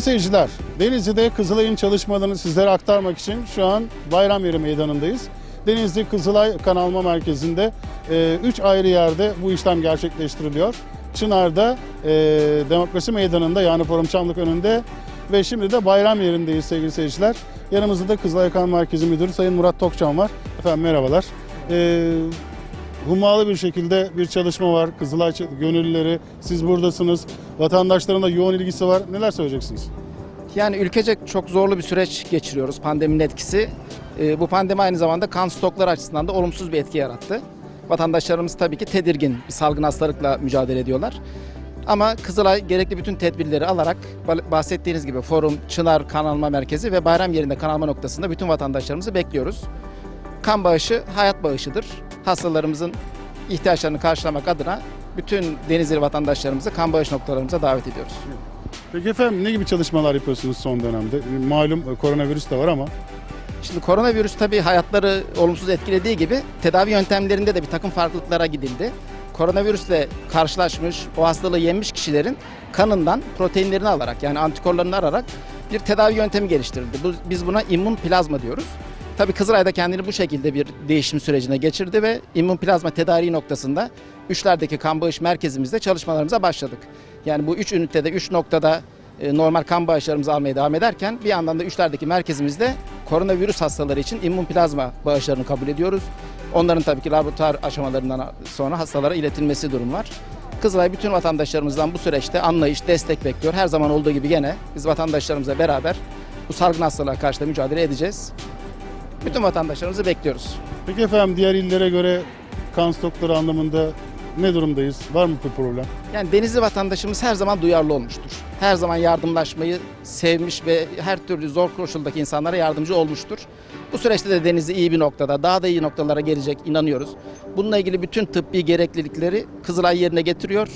Sevgili seyirciler, Denizli'de Kızılay'ın çalışmalarını sizlere aktarmak için şu an Bayramyeri Meydanı'ndayız. Denizli Kızılay Kan Alma Merkezi'nde 3 ayrı yerde bu işlem gerçekleştiriliyor. Çınar'da, e, Demokrasi Meydanı'nda yani Forum Çamlık önünde ve şimdi de bayram yerindeyiz sevgili seyirciler. Yanımızda da Kızılay Kan Merkezi Müdürü Sayın Murat Tokçam var. Efendim merhabalar. E, hummalı bir şekilde bir çalışma var. Kızılay gönüllüleri, siz buradasınız. Vatandaşların da yoğun ilgisi var. Neler söyleyeceksiniz? Yani ülkecek çok zorlu bir süreç geçiriyoruz pandeminin etkisi. Ee, bu pandemi aynı zamanda kan stokları açısından da olumsuz bir etki yarattı. Vatandaşlarımız tabii ki tedirgin bir salgın hastalıkla mücadele ediyorlar. Ama Kızılay gerekli bütün tedbirleri alarak ba- bahsettiğiniz gibi Forum, Çınar Kan Alma Merkezi ve bayram yerinde kan alma noktasında bütün vatandaşlarımızı bekliyoruz. Kan bağışı hayat bağışıdır. Hastalarımızın ihtiyaçlarını karşılamak adına bütün Denizli vatandaşlarımızı kan bağış noktalarımıza davet ediyoruz. Peki efendim ne gibi çalışmalar yapıyorsunuz son dönemde? Malum e, koronavirüs de var ama Şimdi koronavirüs tabii hayatları olumsuz etkilediği gibi tedavi yöntemlerinde de bir takım farklılıklara gidildi. Koronavirüsle karşılaşmış, o hastalığı yenmiş kişilerin kanından proteinlerini alarak yani antikorlarını ararak bir tedavi yöntemi geliştirildi. Biz buna immün plazma diyoruz. Tabii Kızılay da kendini bu şekilde bir değişim sürecine geçirdi ve immün plazma tedariği noktasında üçlerdeki kan bağış merkezimizde çalışmalarımıza başladık. Yani bu üç ünitede, üç noktada e, normal kan bağışlarımızı almaya devam ederken bir yandan da üçlerdeki merkezimizde koronavirüs hastaları için immün plazma bağışlarını kabul ediyoruz. Onların tabii ki laboratuvar aşamalarından sonra hastalara iletilmesi durum var. Kızılay bütün vatandaşlarımızdan bu süreçte anlayış, destek bekliyor. Her zaman olduğu gibi gene biz vatandaşlarımızla beraber bu salgın hastalığa karşı da mücadele edeceğiz. Bütün vatandaşlarımızı bekliyoruz. Peki efendim diğer illere göre kan stokları anlamında ne durumdayız? Var mı bir problem? Yani Denizli vatandaşımız her zaman duyarlı olmuştur. Her zaman yardımlaşmayı sevmiş ve her türlü zor koşuldaki insanlara yardımcı olmuştur. Bu süreçte de Denizli iyi bir noktada, daha da iyi noktalara gelecek inanıyoruz. Bununla ilgili bütün tıbbi gereklilikleri Kızılay yerine getiriyor.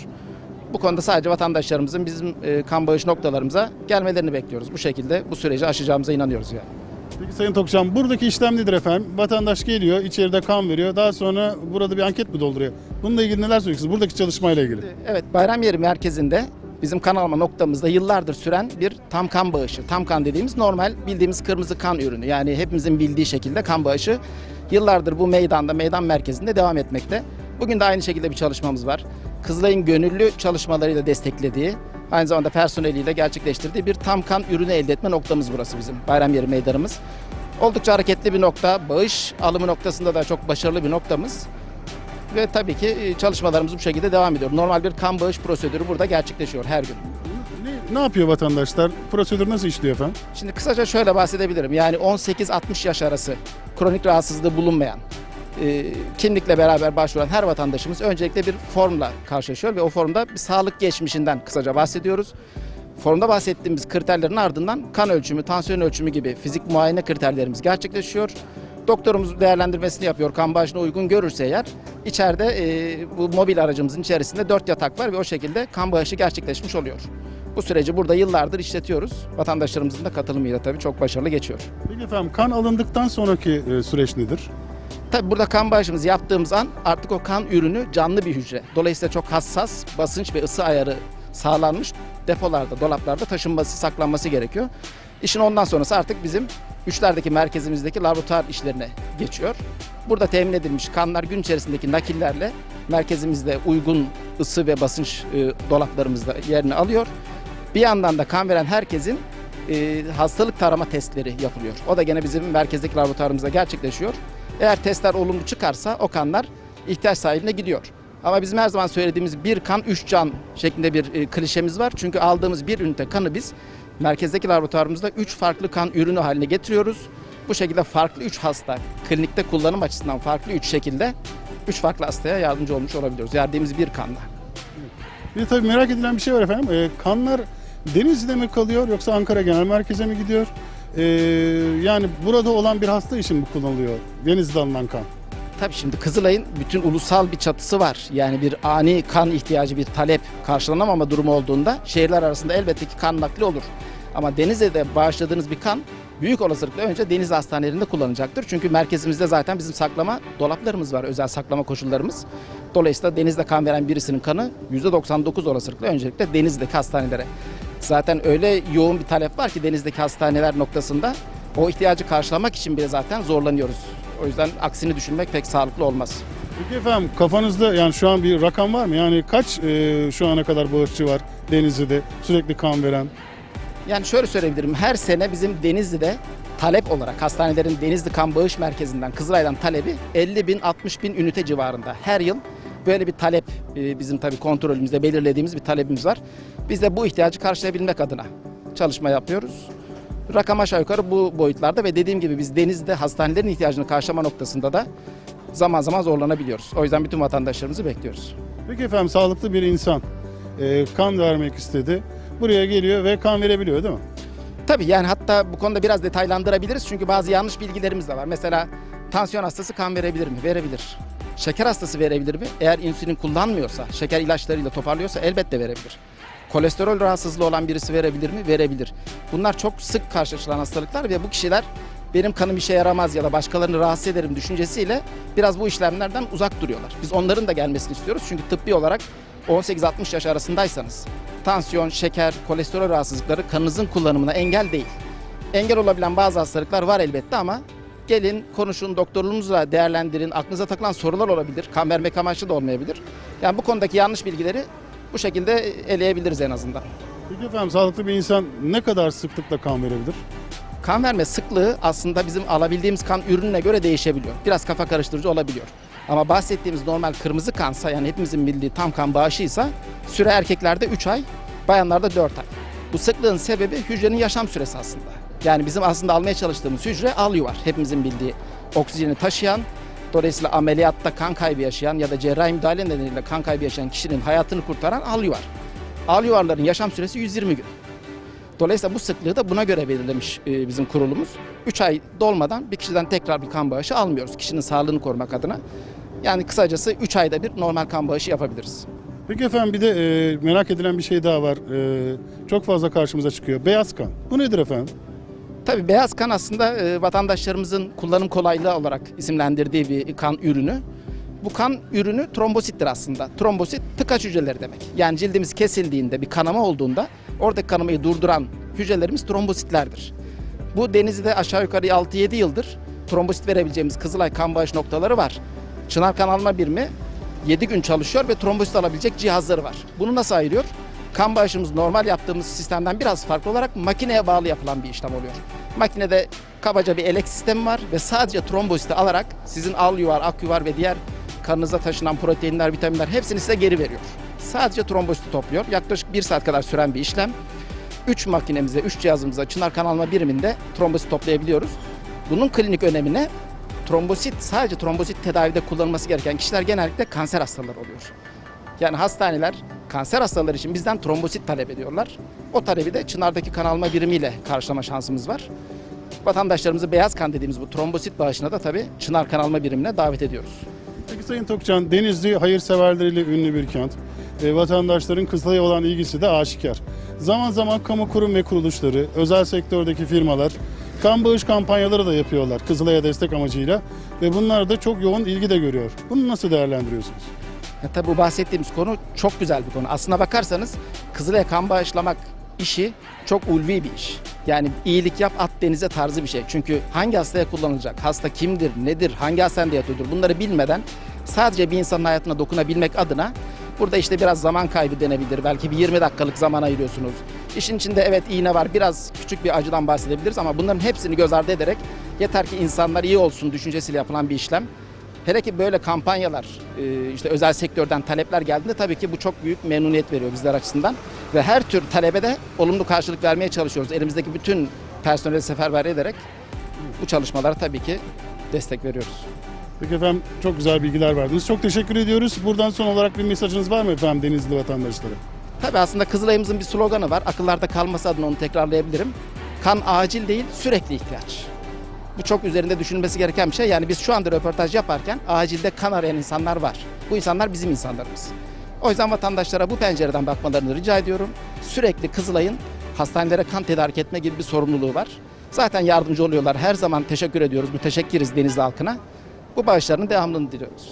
Bu konuda sadece vatandaşlarımızın bizim e, kan bağış noktalarımıza gelmelerini bekliyoruz. Bu şekilde bu süreci aşacağımıza inanıyoruz yani. Peki Sayın Tokçam buradaki işlem nedir efendim? Vatandaş geliyor, içeride kan veriyor. Daha sonra burada bir anket mi dolduruyor? Bununla ilgili neler söyleyeceksiniz? Buradaki çalışmayla ilgili. Evet Bayram Yeri merkezinde bizim kan alma noktamızda yıllardır süren bir tam kan bağışı. Tam kan dediğimiz normal bildiğimiz kırmızı kan ürünü. Yani hepimizin bildiği şekilde kan bağışı yıllardır bu meydanda, meydan merkezinde devam etmekte. Bugün de aynı şekilde bir çalışmamız var. Kızılay'ın gönüllü çalışmalarıyla desteklediği, aynı zamanda personeliyle gerçekleştirdiği bir tam kan ürünü elde etme noktamız burası bizim Bayram Yeri meydanımız. Oldukça hareketli bir nokta. Bağış alımı noktasında da çok başarılı bir noktamız. Ve tabii ki e, çalışmalarımız bu şekilde devam ediyor. Normal bir kan bağış prosedürü burada gerçekleşiyor her gün. Ne, ne yapıyor vatandaşlar? Prosedür nasıl işliyor efendim? Şimdi kısaca şöyle bahsedebilirim. Yani 18-60 yaş arası kronik rahatsızlığı bulunmayan, e, kimlikle beraber başvuran her vatandaşımız öncelikle bir formla karşılaşıyor ve o formda bir sağlık geçmişinden kısaca bahsediyoruz. Formda bahsettiğimiz kriterlerin ardından kan ölçümü, tansiyon ölçümü gibi fizik muayene kriterlerimiz gerçekleşiyor. Doktorumuz değerlendirmesini yapıyor. Kan bağışına uygun görürse eğer içeride e, bu mobil aracımızın içerisinde dört yatak var ve o şekilde kan bağışı gerçekleşmiş oluyor. Bu süreci burada yıllardır işletiyoruz. Vatandaşlarımızın da katılımıyla tabii çok başarılı geçiyor. Peki efendim kan alındıktan sonraki e, süreç nedir? Tabii burada kan bağışımızı yaptığımız an artık o kan ürünü canlı bir hücre. Dolayısıyla çok hassas basınç ve ısı ayarı sağlanmış depolarda, dolaplarda taşınması, saklanması gerekiyor. İşin ondan sonrası artık bizim üçlerdeki merkezimizdeki laboratuvar işlerine geçiyor. Burada temin edilmiş kanlar gün içerisindeki nakillerle merkezimizde uygun ısı ve basınç e, dolaplarımızda yerini alıyor. Bir yandan da kan veren herkesin e, hastalık tarama testleri yapılıyor. O da gene bizim merkezdeki laboratuvarımızda gerçekleşiyor. Eğer testler olumlu çıkarsa o kanlar ihtiyaç sahibine gidiyor. Ama bizim her zaman söylediğimiz bir kan üç can şeklinde bir e, klişemiz var. Çünkü aldığımız bir ünite kanı biz merkezdeki laboratuvarımızda üç farklı kan ürünü haline getiriyoruz. Bu şekilde farklı üç hasta klinikte kullanım açısından farklı üç şekilde üç farklı hastaya yardımcı olmuş olabiliyoruz. Verdiğimiz bir kanla. Bir de tabii merak edilen bir şey var efendim. E, kanlar Denizli'de mi kalıyor yoksa Ankara Genel Merkez'e mi gidiyor? E, yani burada olan bir hasta için mi kullanılıyor Denizli'de alınan kan? Tabii şimdi Kızılay'ın bütün ulusal bir çatısı var. Yani bir ani kan ihtiyacı, bir talep karşılanamama durumu olduğunda şehirler arasında elbette ki kan nakli olur. Ama Denizli'de bağışladığınız bir kan büyük olasılıkla önce deniz hastanelerinde kullanacaktır. Çünkü merkezimizde zaten bizim saklama dolaplarımız var, özel saklama koşullarımız. Dolayısıyla denizde kan veren birisinin kanı %99 olasılıkla öncelikle denizdeki hastanelere Zaten öyle yoğun bir talep var ki denizdeki hastaneler noktasında o ihtiyacı karşılamak için bile zaten zorlanıyoruz. O yüzden aksini düşünmek pek sağlıklı olmaz. Peki efendim kafanızda yani şu an bir rakam var mı? Yani kaç e, şu ana kadar bağışçı var Denizli'de sürekli kan veren? Yani şöyle söyleyebilirim. Her sene bizim Denizli'de talep olarak hastanelerin Denizli Kan Bağış Merkezi'nden Kızılay'dan talebi 50 bin 60 bin ünite civarında. Her yıl böyle bir talep e, bizim tabii kontrolümüzde belirlediğimiz bir talebimiz var. Biz de bu ihtiyacı karşılayabilmek adına çalışma yapıyoruz. Rakam aşağı yukarı bu boyutlarda ve dediğim gibi biz Denizli'de hastanelerin ihtiyacını karşılama noktasında da zaman zaman zorlanabiliyoruz. O yüzden bütün vatandaşlarımızı bekliyoruz. Peki efendim sağlıklı bir insan e, kan vermek istedi. Buraya geliyor ve kan verebiliyor değil mi? Tabii yani hatta bu konuda biraz detaylandırabiliriz çünkü bazı yanlış bilgilerimiz de var. Mesela tansiyon hastası kan verebilir mi? Verebilir. Şeker hastası verebilir mi? Eğer insülin kullanmıyorsa, şeker ilaçlarıyla toparlıyorsa elbette verebilir. Kolesterol rahatsızlığı olan birisi verebilir mi? Verebilir. Bunlar çok sık karşılaşılan hastalıklar ve bu kişiler benim kanım işe yaramaz ya da başkalarını rahatsız ederim düşüncesiyle biraz bu işlemlerden uzak duruyorlar. Biz onların da gelmesini istiyoruz çünkü tıbbi olarak 18-60 yaş arasındaysanız tansiyon, şeker, kolesterol rahatsızlıkları kanınızın kullanımına engel değil. Engel olabilen bazı hastalıklar var elbette ama gelin konuşun doktorunuzla değerlendirin. Aklınıza takılan sorular olabilir. Kan vermek amaçlı da olmayabilir. Yani bu konudaki yanlış bilgileri bu şekilde eleyebiliriz en azından. Peki efendim sağlıklı bir insan ne kadar sıklıkla kan verebilir? Kan verme sıklığı aslında bizim alabildiğimiz kan ürününe göre değişebiliyor. Biraz kafa karıştırıcı olabiliyor. Ama bahsettiğimiz normal kırmızı kansa yani hepimizin bildiği tam kan bağışıysa süre erkeklerde 3 ay, bayanlarda 4 ay. Bu sıklığın sebebi hücrenin yaşam süresi aslında. Yani bizim aslında almaya çalıştığımız hücre al yuvar. Hepimizin bildiği oksijeni taşıyan, dolayısıyla ameliyatta kan kaybı yaşayan ya da cerrahi müdahale nedeniyle kan kaybı yaşayan kişinin hayatını kurtaran al yuvar. Al yuvarların yaşam süresi 120 gün. Dolayısıyla bu sıklığı da buna göre belirlemiş e, bizim kurulumuz. 3 ay dolmadan bir kişiden tekrar bir kan bağışı almıyoruz. Kişinin sağlığını korumak adına. Yani kısacası 3 ayda bir normal kan bağışı yapabiliriz. Peki efendim bir de e, merak edilen bir şey daha var. E, çok fazla karşımıza çıkıyor. Beyaz kan. Bu nedir efendim? Tabii beyaz kan aslında e, vatandaşlarımızın kullanım kolaylığı olarak isimlendirdiği bir kan ürünü. Bu kan ürünü trombosittir aslında. Trombosit tıkaç hücreleri demek. Yani cildimiz kesildiğinde bir kanama olduğunda oradaki kanamayı durduran hücrelerimiz trombositlerdir. Bu denizde aşağı yukarı 6-7 yıldır trombosit verebileceğimiz Kızılay kan bağış noktaları var. Çınar kan alma birimi 7 gün çalışıyor ve trombosit alabilecek cihazları var. Bunu nasıl ayırıyor? Kan bağışımız normal yaptığımız sistemden biraz farklı olarak makineye bağlı yapılan bir işlem oluyor. Makinede kabaca bir elek sistemi var ve sadece trombositi alarak sizin al yuvar, ak yuvar ve diğer kanınıza taşınan proteinler, vitaminler hepsini size geri veriyor. Sadece trombositi topluyor. Yaklaşık 1 saat kadar süren bir işlem. 3 makinemize, 3 cihazımıza çınar kan alma biriminde trombosit toplayabiliyoruz. Bunun klinik önemine trombosit sadece trombosit tedavide kullanılması gereken kişiler genellikle kanser hastaları oluyor. Yani hastaneler kanser hastaları için bizden trombosit talep ediyorlar. O talebi de Çınar'daki kan alma birimiyle karşılama şansımız var. Vatandaşlarımızı beyaz kan dediğimiz bu trombosit bağışına da tabii Çınar kan alma birimine davet ediyoruz. Peki Sayın Tokcan, Denizli hayırseverleriyle ünlü bir kent. E, vatandaşların Kızılay'a olan ilgisi de aşikar. Zaman zaman kamu kurum ve kuruluşları, özel sektördeki firmalar kan bağış kampanyaları da yapıyorlar Kızılay'a destek amacıyla. Ve bunlar da çok yoğun ilgi de görüyor. Bunu nasıl değerlendiriyorsunuz? Ya tabii bu bahsettiğimiz konu çok güzel bir konu. Aslına bakarsanız Kızılay'a kan bağışlamak işi çok ulvi bir iş. Yani iyilik yap at denize tarzı bir şey. Çünkü hangi hastaya kullanılacak, hasta kimdir, nedir, hangi hastanede yatıyordur bunları bilmeden sadece bir insanın hayatına dokunabilmek adına burada işte biraz zaman kaybı denebilir. Belki bir 20 dakikalık zaman ayırıyorsunuz. İşin içinde evet iğne var, biraz küçük bir acıdan bahsedebiliriz ama bunların hepsini göz ardı ederek yeter ki insanlar iyi olsun düşüncesiyle yapılan bir işlem. Hele ki böyle kampanyalar, e, işte özel sektörden talepler geldiğinde tabii ki bu çok büyük memnuniyet veriyor bizler açısından. Ve her tür talebe de olumlu karşılık vermeye çalışıyoruz. Elimizdeki bütün personeli seferber ederek bu çalışmalara tabii ki destek veriyoruz. Peki efendim çok güzel bilgiler verdiniz. Çok teşekkür ediyoruz. Buradan son olarak bir mesajınız var mı efendim Denizli vatandaşlara? Tabii aslında Kızılay'ımızın bir sloganı var. Akıllarda kalması adına onu tekrarlayabilirim. Kan acil değil, sürekli ihtiyaç. Bu çok üzerinde düşünülmesi gereken bir şey. Yani biz şu anda röportaj yaparken acilde kan arayan insanlar var. Bu insanlar bizim insanlarımız. O yüzden vatandaşlara bu pencereden bakmalarını rica ediyorum. Sürekli Kızılay'ın hastanelere kan tedarik etme gibi bir sorumluluğu var. Zaten yardımcı oluyorlar. Her zaman teşekkür ediyoruz. Müteşekkiriz Denizli halkına. Bu bağışların devamlılığını diliyoruz.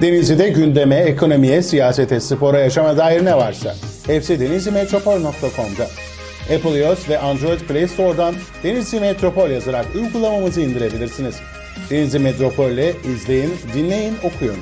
Denizli'de gündeme, ekonomiye, siyasete, spora, yaşama dair ne varsa hepsi denizlimetropol.com'da. Apple iOS ve Android Play Store'dan Denizli Metropol yazarak uygulamamızı indirebilirsiniz. Denizli Metropol'le izleyin, dinleyin, okuyun.